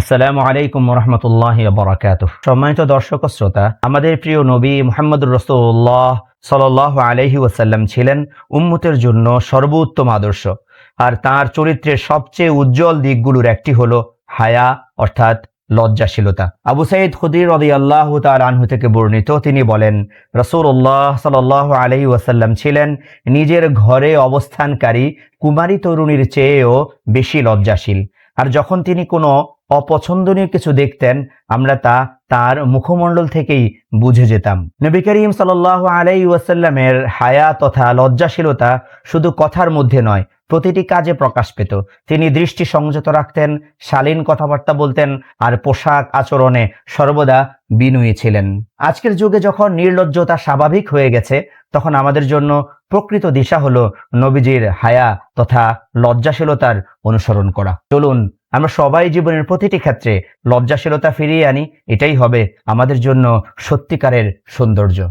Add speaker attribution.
Speaker 1: আসসালামু আলাইকুম রহমতুল্লাহ বরাকাত সম্মানিত দর্শক শ্রোতা, আমাদের প্রিয় নবী মোহাম্মদুর রসুল্লাহ সাল আলহি ওয়াসাল্লাম ছিলেন উম্মতের জন্য সর্বোত্তম আদর্শ। আর তার চরিত্রের সবচেয়ে উজ্জ্বল দিকগুলোর একটি হলো হায়া, অর্থাৎ লজ্জাশীলতা। আবু সাইদ খুদির রদি আল্লাহ আনহু থেকে বর্ণিত, তিনি বলেন রসুল্লাহ সাল আলহি ওয়াসাল্লাম ছিলেন নিজের ঘরে অবস্থানকারী কুমারী তরুণীর চেয়েও বেশি লজ্জাশীল। আর যখন তিনি কোনো অপছন্দনীয় কিছু দেখতেন, আমরা তা তার মুখমণ্ডল থেকেই বুঝে যেতাম। নবী করিম সাল আলাই ওয়াসাল্লামের হায়া তথা লজ্জাশীলতা শুধু কথার মধ্যে নয় প্রতিটি কাজে প্রকাশ পেত। তিনি দৃষ্টি সংযত রাখতেন, শালীন কথাবার্তা বলতেন আর পোশাক আচরণে সর্বদা বিনয়ী ছিলেন। আজকের যুগে যখন নির্লজ্জতা স্বাভাবিক হয়ে গেছে, তখন আমাদের জন্য প্রকৃত দিশা হলো নবীজির হায়া তথা লজ্জাশীলতার অনুসরণ করা। চলুন, আমরা সবাই জীবনের প্রতিটি ক্ষেত্রে লজ্জাশীলতা ফিরিয়ে আনি, এটাই হবে আমাদের জন্য সত্যিকারের সৌন্দর্য।